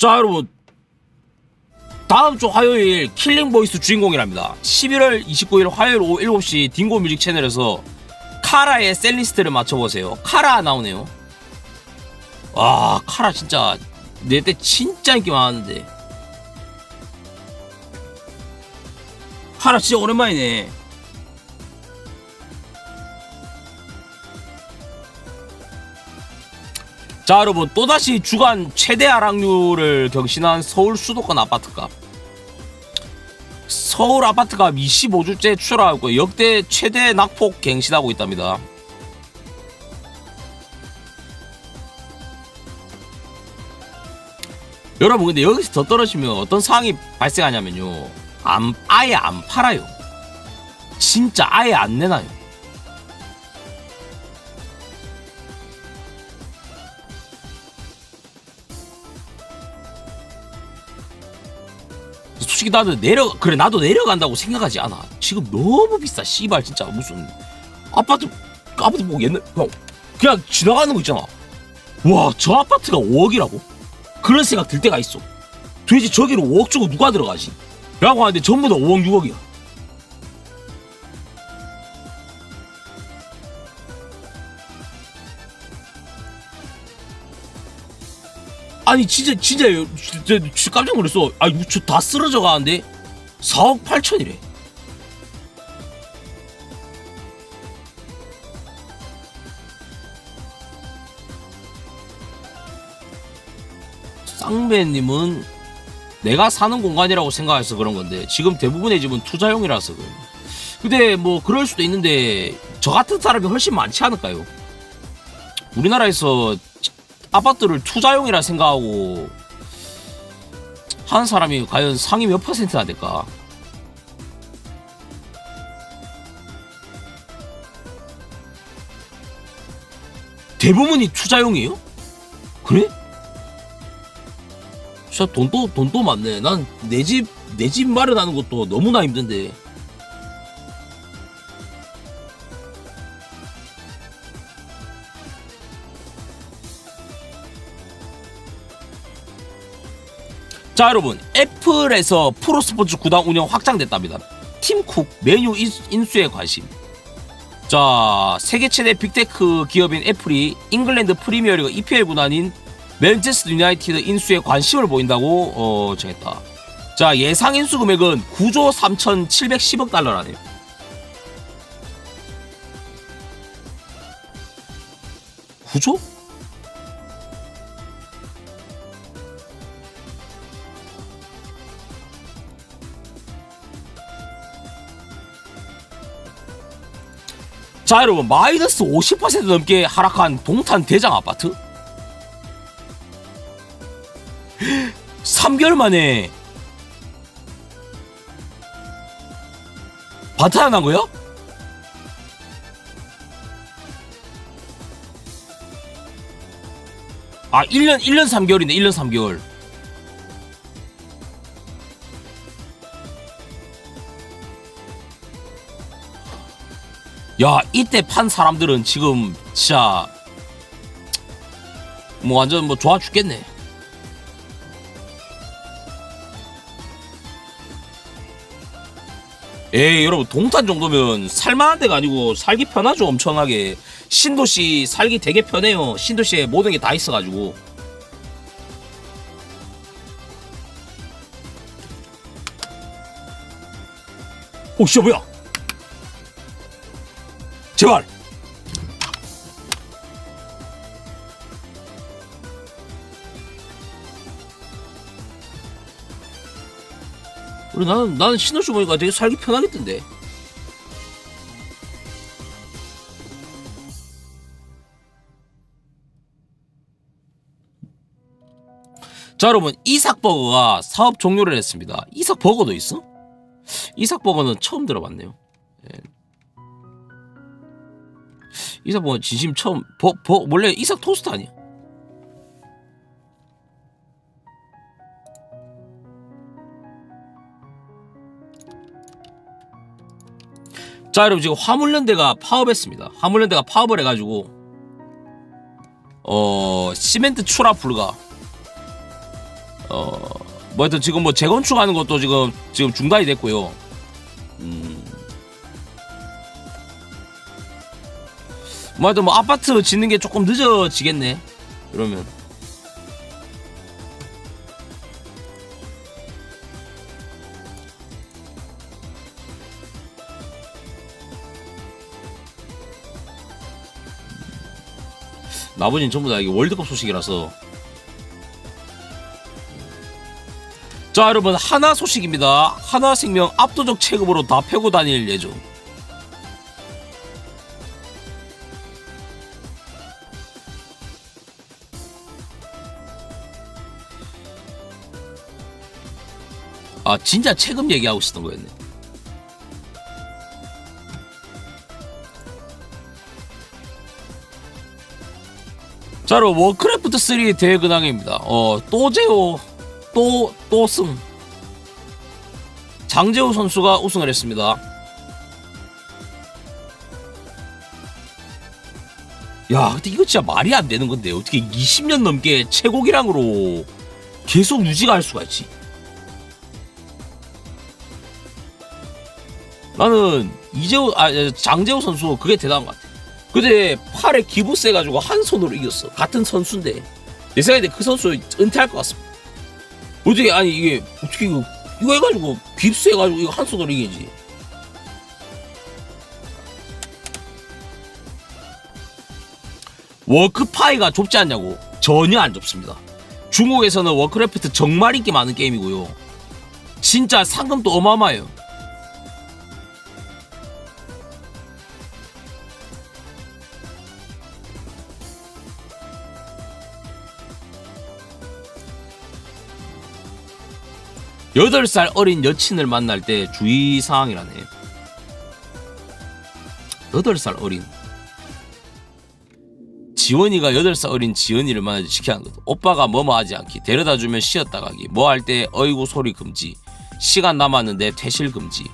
자 여러분. 다음 주 화요일 킬링 보이스 주인공이랍니다. 11월 29일 화요일 오후 7시 딩고 뮤직 채널에서 카라의 셀리스트를 맞춰보세요. 카라 나오네요. 와 카라 진짜 내 때 진짜 인기 많았는데. 카라 진짜 오랜만이네 자 여러분 또다시 주간 최대 하락률을 경신한 서울 수도권 아파트값. 서울 아파트값 25주째 추락하고 역대 최대 낙폭 갱신하고 있답니다. 여러분 근데 여기서 더 떨어지면 어떤 상황이 발생하냐면요. 안, 아예 안 팔아요. 진짜 아예 안 내놔요 솔직히 나도 내려 그래 나도 내려간다고 생각하지 않아? 지금 너무 비싸 씨발 진짜 무슨. 아파트 아파트 뭐 옛날 그냥, 그냥 지나가는 거 있잖아. 와 저 아파트가 5억이라고? 그런 생각 들 때가 있어. 도대체 저기로 5억 주고 누가 들어가지? 라고 하는데 전부 다 5억 6억이야 아니 진짜 진짜 진짜, 진짜 깜짝 놀랐어 아니 저다 쓰러져 가는데 4억 8천이래 쌍배님은 내가 사는 공간이라고 생각해서 그런 건데 지금 대부분의 집은 투자용이라서 그래요. 근데 뭐 그럴 수도 있는데 저 같은 사람이 훨씬 많지 않을까요? 우리나라에서 아파트를 투자용이라 생각하고 하는 사람이 과연 상위 몇 퍼센트나 될까? 대부분이 투자용이에요? 그래? 진짜 돈도 돈도 많네. 난 내 집 내 집 마련하는 것도 너무나 힘든데. 자 여러분 애플에서 프로스포츠 구단 운영 확장됐답니다. 팀쿡 메뉴 인- 인수에 관심. 자 세계 최대 빅테크 기업인 애플이 잉글랜드 프리미어리그 EPL 구단인 맨체스터 유나이티드 인수에 관심을 보인다고 어, 정했다. 자 예상 인수 금액은 9조 3,710억 달러라네요. 구조 자 여러분 마이너스 50% 넘게 하락한 동탄 대장 아파트 3개월 만에 바타난 거요? 아 1년 1년 3개월인데 1년 3개월 야 이때 판 사람들은 지금 진짜 뭐 완전 뭐 좋아 죽겠네. 에이 여러분 동탄 정도면 살만한 데가 아니고 살기 편하죠 엄청나게. 신도시 살기 되게 편해요. 신도시에 모든 게 다 있어가지고. 오 씨야 뭐야 제발 그래 나는 나는 신도시 보니까 되게 살기 편하겠던데. 자 여러분 이삭버거가 사업 종료를 했습니다. 이삭버거도 있어? 이삭버거는 처음 들어봤네요. 예. 이삭버거 진심 처음 버, 버, 원래 이삭 토스트 아니야? 자 여러분 지금 화물연대가 파업했습니다. 화물연대가 파업을 해가지고 어 시멘트 출하 불가. 어뭐 하여튼 지금 뭐 재건축하는 것도 지금 지금 중단이 됐고요. 뭐 하여튼 뭐 아파트 짓는 게 조금 늦어지겠네. 그러면. 나머지는 전부 다 이게 월드컵 소식이라서 자 여러분 하나 소식입니다 하나생명 압도적 체급으로 다 패고 다닐 예정 아 진짜 체급 얘기하고 있었던 거였네 자 여러분 워크래프트 3 대회 근황입니다 어 또제오 또, 또 승. 장재호 선수가 우승을 했습니다. 야, 근데 이거 진짜 말이 안 되는 건데, 어떻게 20년 넘게 최고 기량으로 계속 유지가 할 수가 있지? 나는 이재호, 아, 장재호 선수 그게 대단한 것 같아. 근데 팔에 기부 세 가지고 한 손으로 이겼어. 같은 선수인데. 내 생각에 그 선수 은퇴할 것 같습니다. 어떻게 아니 이게 어떻게 이거 이거 해가지고 깁스 해가지고 이거 한 손으로 이기지 워크파이가 좁지 않냐고 전혀 안 좁습니다 중국에서는 워크래프트 정말 인기 많은 게임이고요 진짜 상금도 어마어마해요 여덟 살 어린 여친을 만날 때 주의 사항이라네. 여덟 살 어린. 지원이가 여덟 살 어린 지원이를 만나지 하는 것. 오빠가 뭐뭐 하지 않기. 데려다 주면 쉬었다 가기. 뭐 할 때 어이구 소리 금지. 시간 남았는데 퇴실 금지.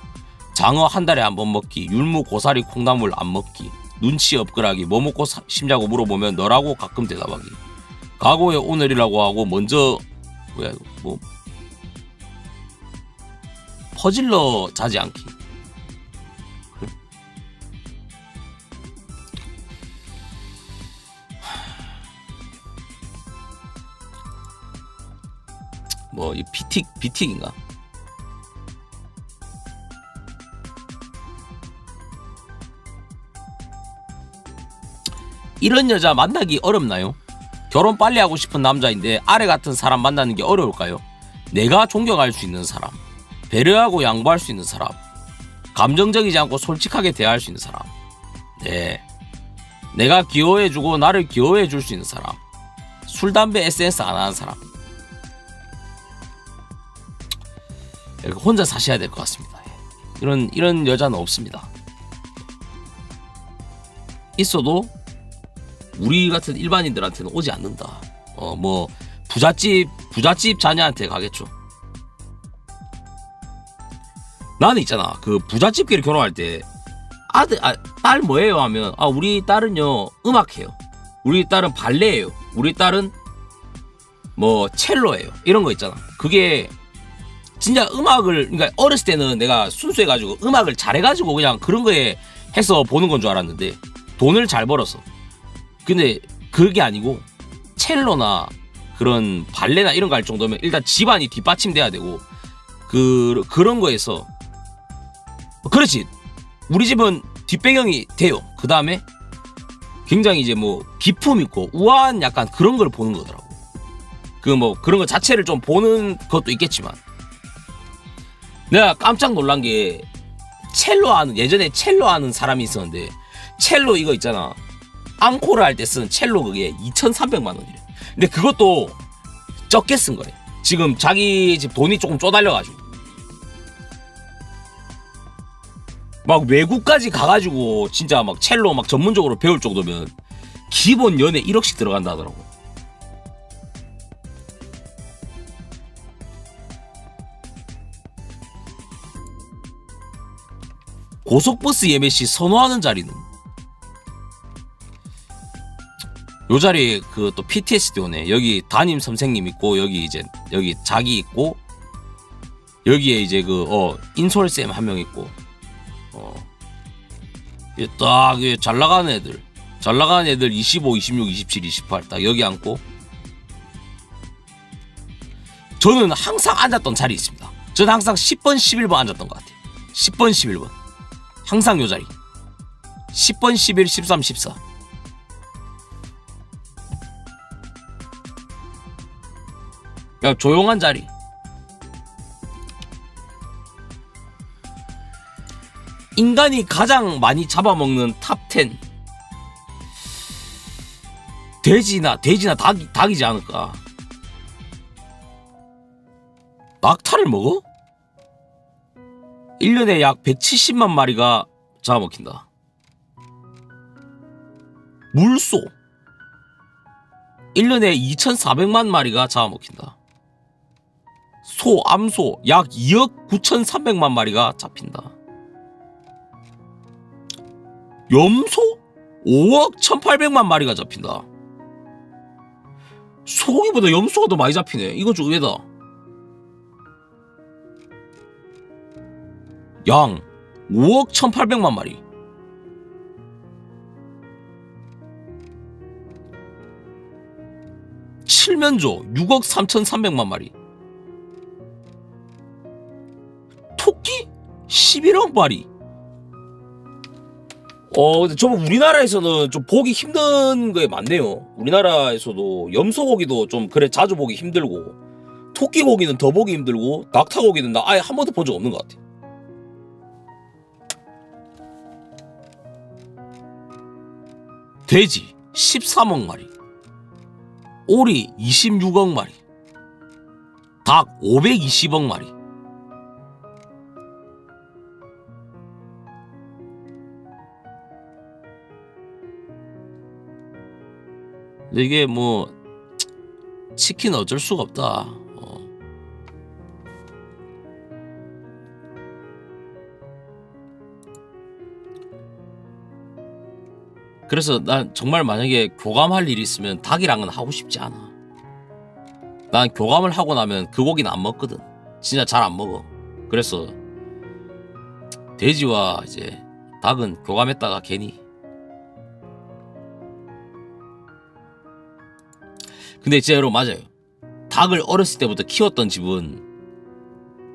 장어 한 달에 한 번 먹기. 율무 고사리 콩나물 안 먹기. 눈치 없거라기. 뭐 먹고 사- 싶냐고 물어보면 너라고 가끔 대답하기. 과거의 오늘이라고 하고 먼저 뭐야 뭐 퍼질러 자지 않기. 뭐이 비틱 비틱인가? 이런 여자 만나기 어렵나요? 결혼 빨리 하고 싶은 남자인데 아래 같은 사람 만나는 게 어려울까요? 내가 존경할 수 있는 사람. 배려하고 양보할 수 있는 사람, 감정적이지 않고 솔직하게 대할 수 있는 사람, 네, 내가 귀여워해주고 나를 귀여워해줄 수 있는 사람, 술 담배 에센스 안 하는 사람, 혼자 사셔야 될 것 같습니다. 이런 이런 여자는 없습니다. 있어도 우리 같은 일반인들한테는 오지 않는다. 어 뭐 부잣집 부잣집 자녀한테 가겠죠. 나는 있잖아. 그 부잣집끼리 결혼할 때 아들 아, 딸 뭐예요? 하면 아 우리 딸은요 음악해요. 우리 딸은 발레예요. 우리 딸은 뭐 첼로예요. 이런 거 있잖아. 그게 진짜 음악을 그러니까 어렸을 때는 내가 순수해가지고 음악을 잘해가지고 그냥 그런 거에 해서 보는 건 줄 알았는데 돈을 잘 벌어서. 근데 그게 아니고 첼로나 그런 발레나 이런 거 할 정도면 일단 집안이 뒷받침돼야 되고 그 그런 거에서 그렇지. 우리 집은 뒷배경이 돼요. 그 다음에 굉장히 이제 뭐 기품 있고 우아한 약간 그런 걸 보는 거더라고. 그 뭐 그런 거 자체를 좀 보는 것도 있겠지만 내가 깜짝 놀란 게 첼로 하는 예전에 첼로 하는 사람이 있었는데 첼로 이거 있잖아. 앙코를 할때 쓴 첼로 그게 2,300만 원이래. 근데 그것도 적게 쓴 거래. 지금 자기 집 돈이 조금 쪼달려가지고. 막 외국까지 가가지고 진짜 막 첼로 막 전문적으로 배울 정도면 기본 연에 1억씩 들어간다 하더라고. 고속버스 예매 시 선호하는 자리는 요 자리에 그 또 PTSD 오네. 여기 담임 선생님 있고 여기 이제 여기 자기 있고 여기에 이제 그 어 인솔 쌤 한 명 있고 어 딱 잘 나가는 애들. 잘 나가는 애들 25, 26, 27, 28 딱 여기 앉고. 저는 항상 앉았던 자리 있습니다. 저는 항상 10번, 11번 앉았던 것 같아요. 10번, 11번. 항상 요 자리. 10번, 11, 13, 14 그냥 조용한 자리 인간이 가장 많이 잡아먹는 탑10 돼지나 돼지나 닭, 닭이지 않을까? 낙타를 먹어? 1년에 약 170만 마리가 잡아먹힌다. 물소. 1년에 2,400만 마리가 잡아먹힌다. 소, 암소 약 2억 9,300만 마리가 잡힌다 염소 5억 1,800만 마리가 잡힌다. 소고기보다 염소가 더 많이 잡히네. 이건 좀 의외다. 양 5억 1,800만 마리. 칠면조 6억 3,300만 마리. 토끼 11억 마리. 어, 근데 좀 우리나라에서는 좀 보기 힘든 게 많네요. 우리나라에서도 염소고기도 좀 그래 자주 보기 힘들고, 토끼고기는 더 보기 힘들고, 낙타고기는 나 아예 한 번도 본 적 없는 것 같아. 돼지 13억 마리, 오리 26억 마리, 닭 520억 마리, 이게 뭐 치킨 어쩔 수가 없다. 어. 그래서 난 정말 만약에 교감할 일이 있으면 닭이랑은 하고 싶지 않아. 난 교감을 하고 나면 그 고기는 안 먹거든. 진짜 잘 안 먹어. 그래서 돼지와 이제 닭은 교감했다가 괜히 근데 진짜 여러분 맞아요. 닭을 어렸을 때부터 키웠던 집은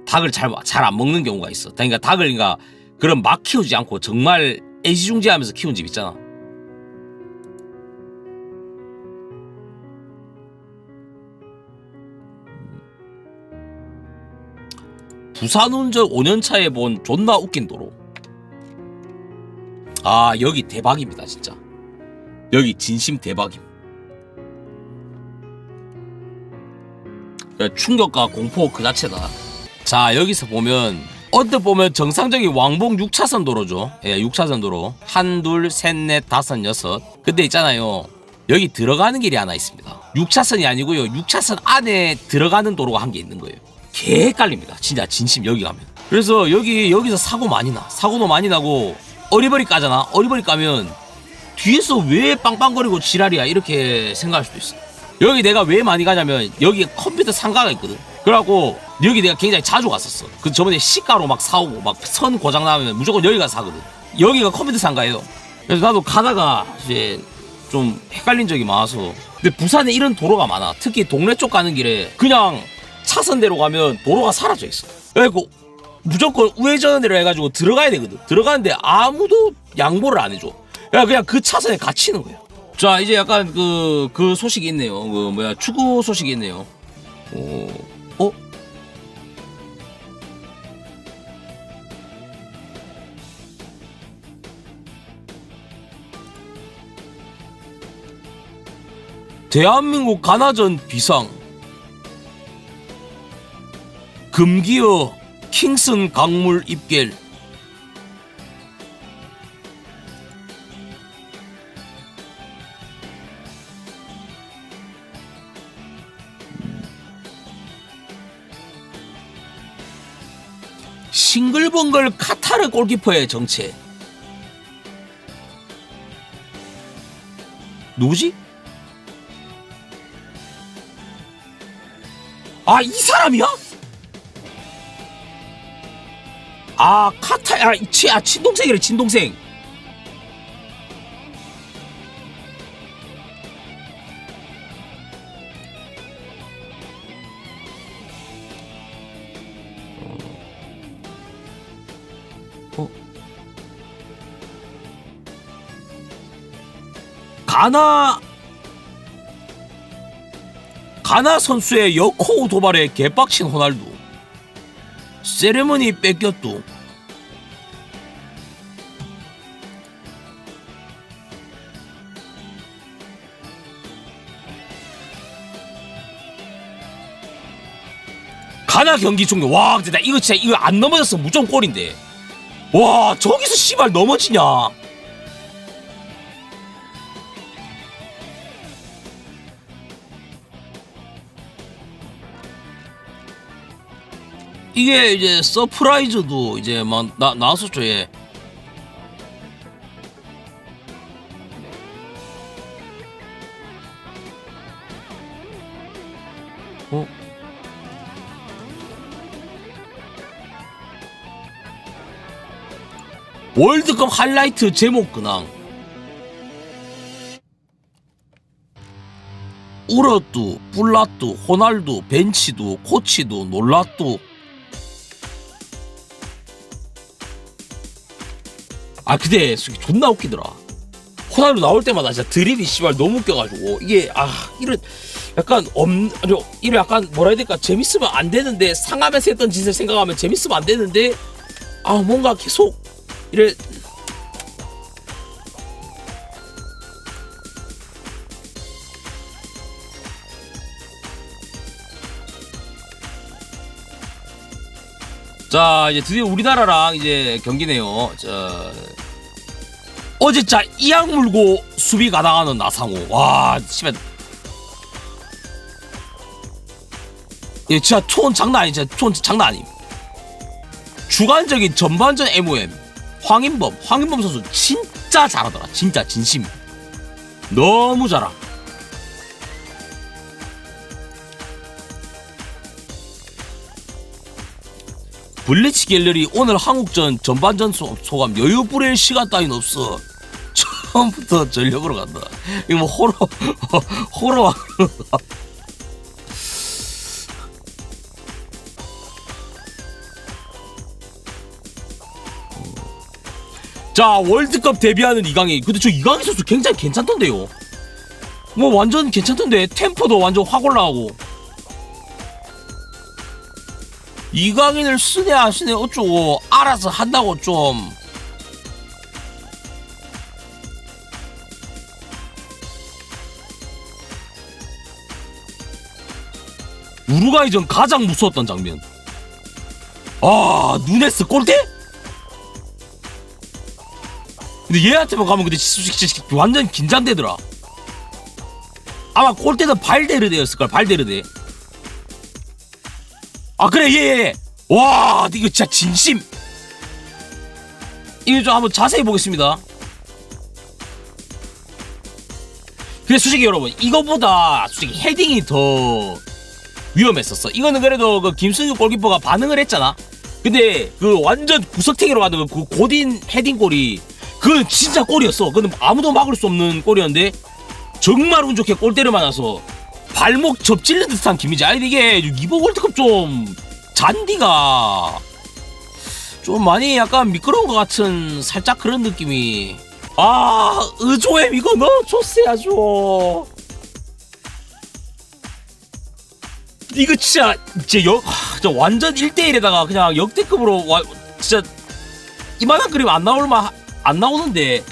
닭을 잘 잘 안 먹는 경우가 있어. 그러니까 닭을 그러니까 그런 막 키우지 않고 정말 애지중지하면서 키운 집 있잖아. 부산 운전 5년 차에 본 존나 웃긴 도로. 아 여기 대박입니다 진짜. 여기 진심 대박임. 충격과 공포 그 자체다. 자 여기서 보면 언뜻 보면 정상적인 왕복 6차선 도로죠. 예, 6차선 도로. 한, 둘, 셋, 넷, 다섯, 여섯. 근데 있잖아요. 여기 들어가는 길이 하나 있습니다. 6차선이 아니고요. 6차선 안에 들어가는 도로가 한 개 있는 거예요. 개 헷갈립니다. 진짜 진심 여기 가면. 그래서 여기 여기서 사고 많이 나. 사고도 많이 나고 어리버리 까잖아. 어리버리 까면 뒤에서 왜 빵빵거리고 지랄이야 이렇게 생각할 수도 있어. 여기 내가 왜 많이 가냐면 여기 컴퓨터 상가가 있거든. 그래갖고 여기 내가 굉장히 자주 갔었어. 그 저번에 시가로 막 사오고 막 선 고장 나면 무조건 여기 가서 사거든. 여기가 컴퓨터 상가예요. 그래서 나도 가다가 이제 좀 헷갈린 적이 많아서. 근데 부산에 이런 도로가 많아. 특히 동네 쪽 가는 길에 그냥 차선대로 가면 도로가 사라져 있어. 그래갖고 무조건 우회전으로 해가지고 들어가야 되거든. 들어가는데 아무도 양보를 안 해줘. 그냥 그냥 그 차선에 갇히는 거야. 자 이제 약간 그, 그 소식이 있네요. 그 뭐야 축구 소식이 있네요. 오, 어? 대한민국 가나전 비상 금기어 킹슨 강물 입결 싱글벙글 카타르 골키퍼의 정체 누구지? 아 이 사람이야? 아 카타 아, 치, 아 친동생이래 친동생 가나 가나 선수의 여코우 도발에 개빡친 호날두. 세레머니 뺏겼도. 가나 경기 종료. 와 근데 나 이거 진짜 이거 안 넘어졌어. 무조건 골인데. 와 저기서 씨발 넘어지냐 이게 이제 서프라이즈도 이제 막 나, 나왔었죠 예. 어? 월드컵 하이라이트 제목 근황 울었뚜 뿔났뚜 호날두 벤치두 코치두 놀랐뚜 아 근데 존나 웃기더라. 호날두 나올 때마다 진짜 드립이 씨발 너무 웃겨가지고 이게 아 이런 약간 엄 아니 이런 약간 뭐라 해야 될까? 재밌으면 안 되는데 상하면서 했던 짓을 생각하면 재밌으면 안 되는데 아 뭔가 계속 이래. 자 이제 드디어 우리나라랑 이제 경기네요. 자 어제 진짜 이악 물고 수비 가당하는 나상호. 와 씨발. 예, 진짜 톤 장난 아니, 진짜 톤 장난 아님. 주관적인 전반전 MOM 황인범, 황인범 선수 진짜 잘하더라. 진짜 진심. 너무 잘하. 블리치 갤러리 오늘 한국전 전반전 소, 소감 여유 부릴 시간 따윈 없어. 처음부터 전력으로 간다. 이거 뭐 호러 호러. 자 월드컵 데뷔하는 이강인. 근데 저 이강인 선수 굉장히 괜찮던데요. 뭐 완전 괜찮던데 템포도 완전 확 올라가고. 이강인을 쓰네 안 쓰네 어쩌고 알아서 한다고 좀 우루과이전 가장 무서웠던 장면. 아 누네스 골대? 근데 얘한테만 가면 근데 완전 긴장되더라. 아마 골대는 발데르데였을걸 발데르데. 아 그래 예예. 와 이거 진짜 진심. 이거 좀 한번 자세히 보겠습니다. 근데 솔직히 여러분 이거보다 솔직히 헤딩이 더 위험했었어 이거는 그래도 그 김승규 골키퍼가 반응을 했잖아 근데 그 완전 구석탱이로 가는 그 고딘 헤딩골이 그건 진짜 골이었어 그건 아무도 막을 수 없는 골이었는데 정말 운 좋게 골대를 맞아서 발목 접질린 듯한 기미지. 아니 이게 이번 월드컵 좀 잔디가 좀 많이 약간 미끄러운 것 같은 살짝 그런 느낌이. 아 의조엠 이거 좋세야죠. 이거 진짜 진짜 역 하, 진짜 완전 1대1에다가 그냥 역대급으로 와 진짜 이만한 그림 안 나올 만 안 나오는데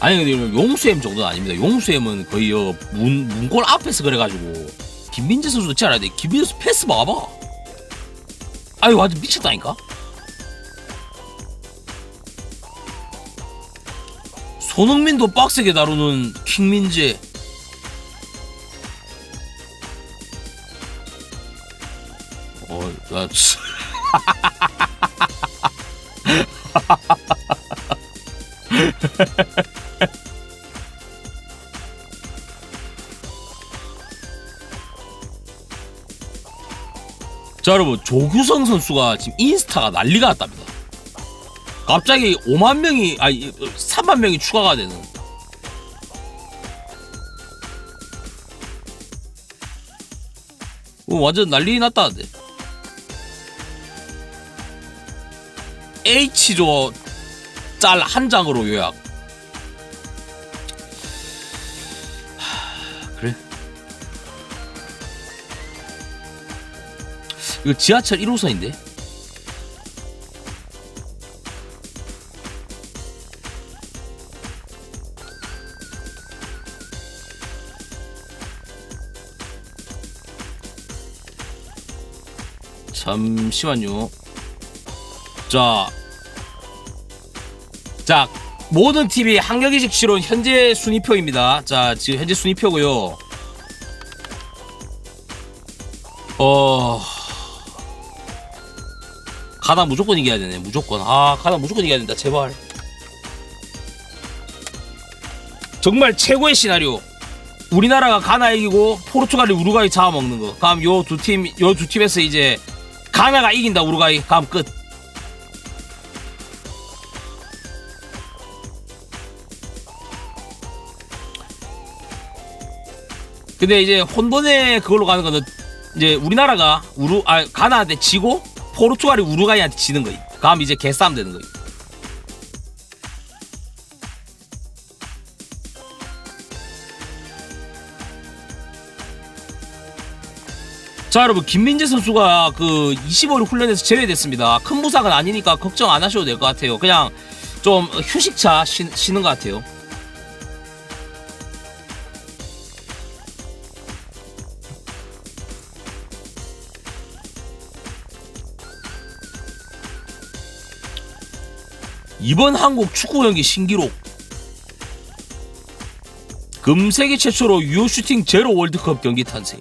아니 근데 용수엠 정도는 아닙니다. 용수엠은 거의 어, 문 문골 앞에서 그래가지고 김민재 선수도 진짜 알아야 돼. 김민재 선수 패스 봐봐. 아유 완전 미쳤다니까. 손흥민도 빡세게 다루는 킹민재. 치- 자 여러분 조규성 선수가 지금 인스타가 난리가 났답니다. 갑자기 5만 명이 아니 3만 명이 추가가 되는. 어, 완전 난리 났다는데 H조 짤 한 장으로 요약. 하, 그래? 이거 지하철 1호선인데? 잠시만요. 자, 자 모든 TV 한경기식 실온 현재 순위표입니다. 자, 지금 현재 순위표고요. 어, 가나 무조건 이겨야 되네. 무조건. 아, 가나 무조건 이겨야 된다. 제발. 정말 최고의 시나리오. 우리나라가 가나 이기고 포르투갈이 우루과이 잡아먹는 거. 다음 요두 팀, 요 두 팀에서 이제 가나가 이긴다 우루과이. 다음 끝. 근데 이제 혼돈의 그걸로 가는 거는 이제 우리나라가 우루 아 가나한테 지고 포르투갈이 우루과이한테 지는 거임. 다음 이제 개싸움 되는 거임. 자 여러분 김민재 선수가 그 25일 훈련에서 제외됐습니다. 큰 부상은 아니니까 걱정 안 하셔도 될 것 같아요. 그냥 좀 휴식차 쉬, 쉬는 것 같아요. 이번 한국 축구 경기 신기록 금세계 최초로 유효 슈팅 제로 월드컵 경기 탄생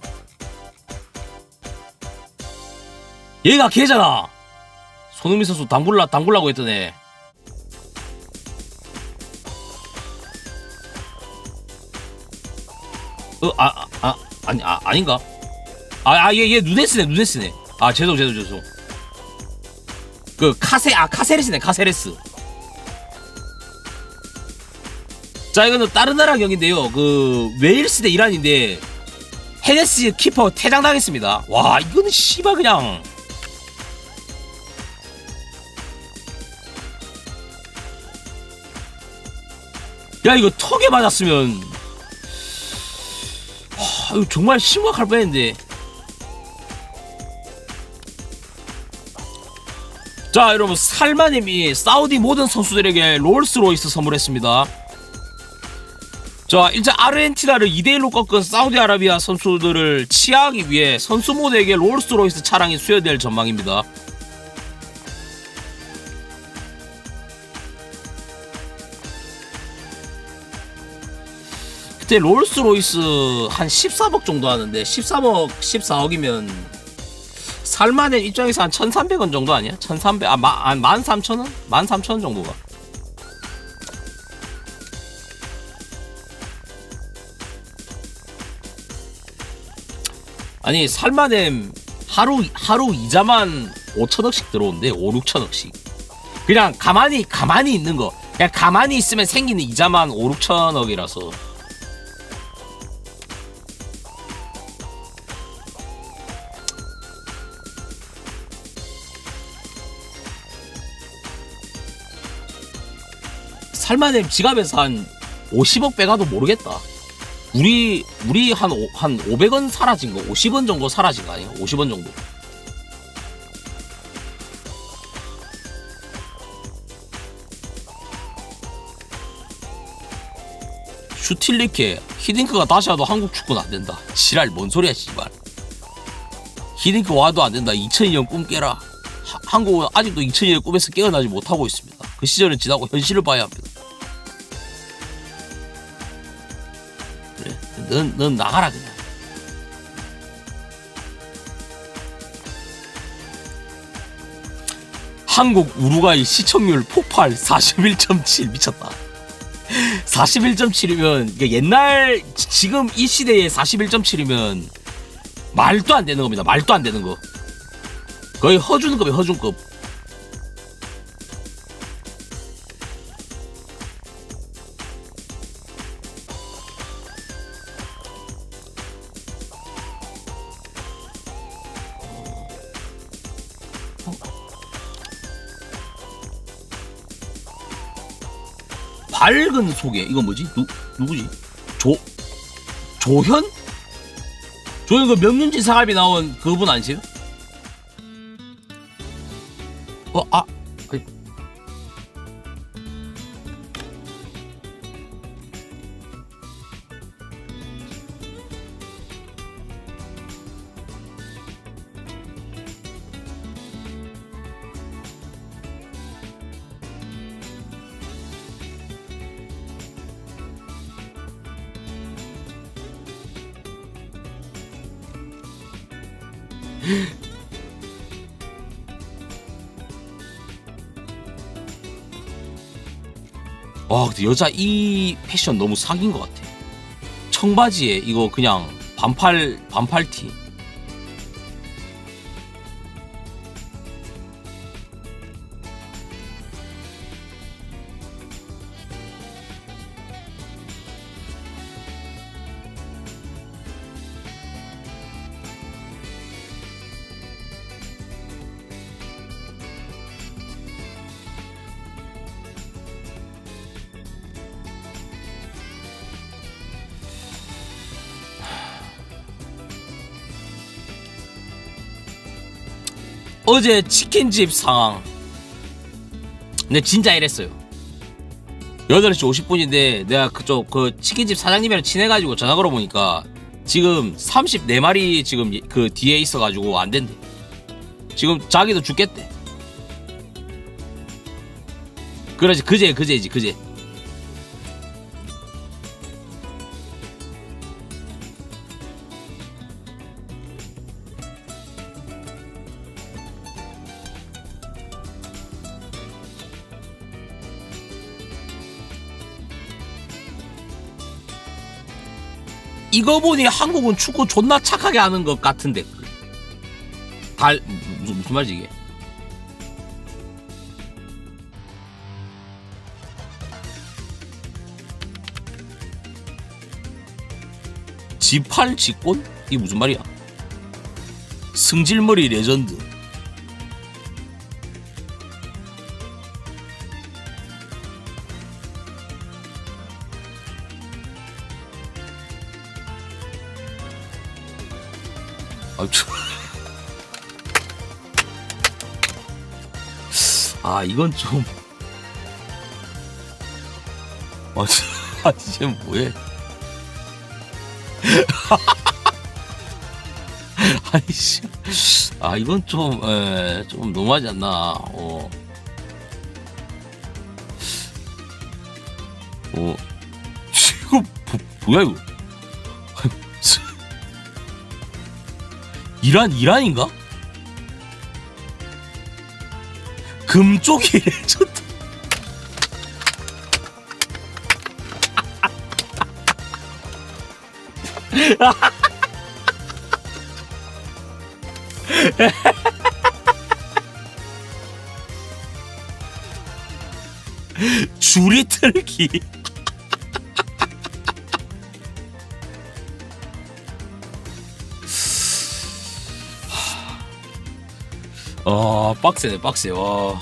얘가 걔잖아 손흥민 선수 당굴라 당굴라고 했던 애 어, 아, 아, 아, 아니, 아, 아닌가? 아, 아, 얘, 얘 누네스네, 누네스네. 아, 죄송, 죄송, 죄송. 그, 카세, 아, 카세레스네, 카세레스. 자, 이거는 다른 나라 경기인데요. 그, 웨일스 대 이란인데, 헤네스 키퍼 퇴장당했습니다. 와, 이거는 씨발 그냥. 야, 이거 턱에 맞았으면, 하, 이거 정말 심각할 뻔했는데. 자, 여러분, 살마님이 사우디 모든 선수들에게 롤스로이스 선물했습니다. 자, 일단 아르헨티나를 2대1로 꺾은 사우디아라비아 선수들을 치하하기 위해 선수 모두에게 롤스로이스 차량이 수여될 전망입니다. 그때 롤스로이스 한 13억 정도 하는데 13억, 14억이면 살만한 입장에서 한 1,300원 정도 아니야? 1,300, 아, 마, 한 13,000원? 13,000원 정도가. 아니 살만햄 하루 하루 이자만 5천억씩 들어오는데 5, 6천억씩. 그냥 가만히 가만히 있는 거. 그냥 가만히 있으면 생기는 이자만 5, 6천억이라서. 살만햄 지갑에서 한 50억 빼가도 모르겠다 우리 우리 한, 오, 한 500원 사라진 거 50원 정도 사라진 거 아니야 50원 정도. 슈틸리케 히딩크가 다시 와도 한국 축구는 안 된다. 지랄 뭔 소리야 씨발. 히딩크 와도 안 된다. 2002년 꿈 깨라. 하- 한국은 아직도 2002년 꿈에서 깨어나지 못하고 있습니다. 그 시절은 지나고 현실을 봐야 합니다 넌, 넌 나가라 그냥. 한국 우루과이 시청률 폭발 41.7 미쳤다. 41.7이면 옛날 지- 지금 이 시대에 41.7이면 말도 안 되는 겁니다. 말도 안 되는 거. 거의 허준급이 허준급 밝은 소개 이거 뭐지? 누 누구지? 조 조현? 조현 그 명륜지 사갑이 나온 그분 아니세요? 어 아. 와 근데 여자 이 패션 너무 사기인 것 같아. 청바지에 이거 그냥 반팔 반팔 티. 어제 치킨집 상황. 근데 진짜 이랬어요. 8시 50분인데 내가 그쪽 그 치킨집 사장님이랑 친해가지고 전화 걸어보니까 지금 34마리 지금 그 뒤에 있어가지고 안 된대. 지금 자기도 죽겠대. 그러지 그제 그제지 그제. 이거 보니 한국은 축구 존나 착하게 하는 것 같은데. 달 무슨 무슨 말이지 이게? 지팔 직권? 이게 무슨 말이야? 승질머리 레전드. 이건 좀. 아, 저... 아 이제 뭐해? 아이씨. 아 이건 좀, 에, 좀 너무하지 않나? 어. 어. 이거 뭐, 뭐야 이거? 이란 이란인가? 금 쪽이 레전드. 줄이 틀기. 빡세네 빡세 와